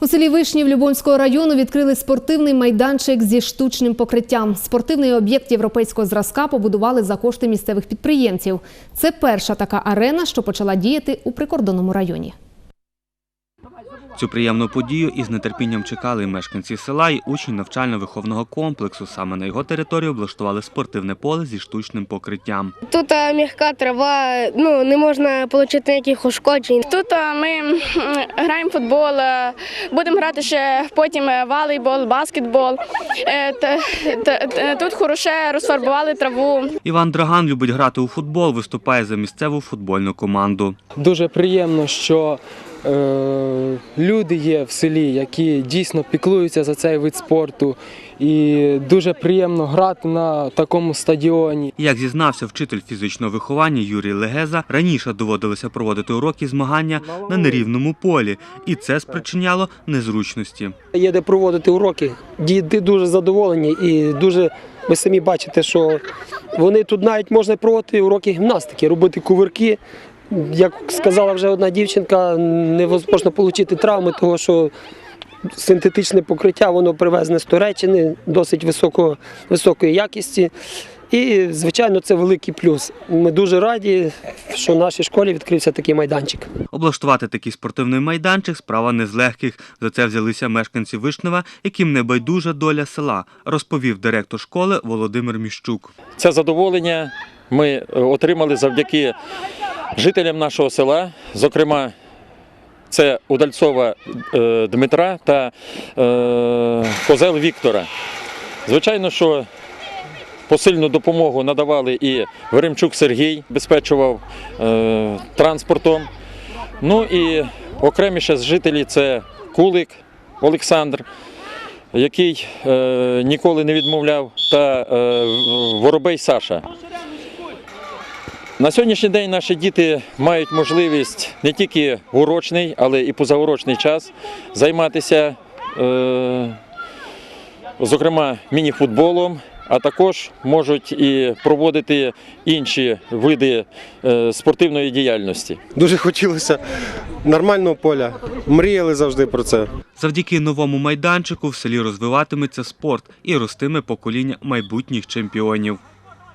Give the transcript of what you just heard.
У селі Вишнів Любомського району відкрили спортивний майданчик зі штучним покриттям. Спортивний об'єкт європейського зразка побудували за кошти місцевих підприємців. Це перша така арена, що почала діяти у прикордонному районі. Цю приємну подію із нетерпінням чекали мешканці села і учні навчально-виховного комплексу. Саме на його території облаштували спортивне поле зі штучним покриттям. Тут е, м'яка трава, ну не можна отримати ніяких ушкоджень. Тут е, ми граємо в футбол, е, будемо грати ще потім волейбол, баскетбол. Тут хороше розфарбували траву. Іван Драган любить грати у футбол, виступає за місцеву футбольну команду. Дуже приємно, що люди є в селі, які дійсно піклуються за цей вид спорту. І дуже приємно грати на такому стадіоні. Як зізнався вчитель фізичного виховання Юрій Легеза, раніше доводилося проводити уроки змагання на нерівному полі, і це спричиняло незручності. Є де проводити уроки. Діти дуже задоволені і дуже ви самі бачите, що вони тут навіть можна проводити уроки гімнастики, робити кувирки. Як сказала вже одна дівчинка, невозможно отримати травми, тому що синтетичне покриття воно привезне з Туреччини досить високо, високої якісті. І, звичайно, це великий плюс. Ми дуже раді, що в нашій школі відкрився такий майданчик. Облаштувати такий спортивний майданчик справа не з легких. За це взялися мешканці Вишнева, яким не байдужа доля села, розповів директор школи Володимир Міщук. Це задоволення ми е, отримали завдяки жителям нашого села, зокрема. Це Удальцова е, Дмитра та е, Козел Віктора. Звичайно, що посильну допомогу надавали і Веремчук Сергій, безпечував е, транспортом. Ну і окреміше з жителів це Кулик Олександр, який ніколи не відмовляв, та Воробей Саша. На сьогоднішній день наші діти мають можливість не тільки в урочний, але і позаурочний час займатися, е, зокрема, міні-футболом, а також можуть і проводити інші види е, спортивної діяльності. Дуже хотілося нормального поля. Мріяли завжди про це. Завдяки новому майданчику в селі розвиватиметься спорт і ростиме покоління майбутніх чемпіонів.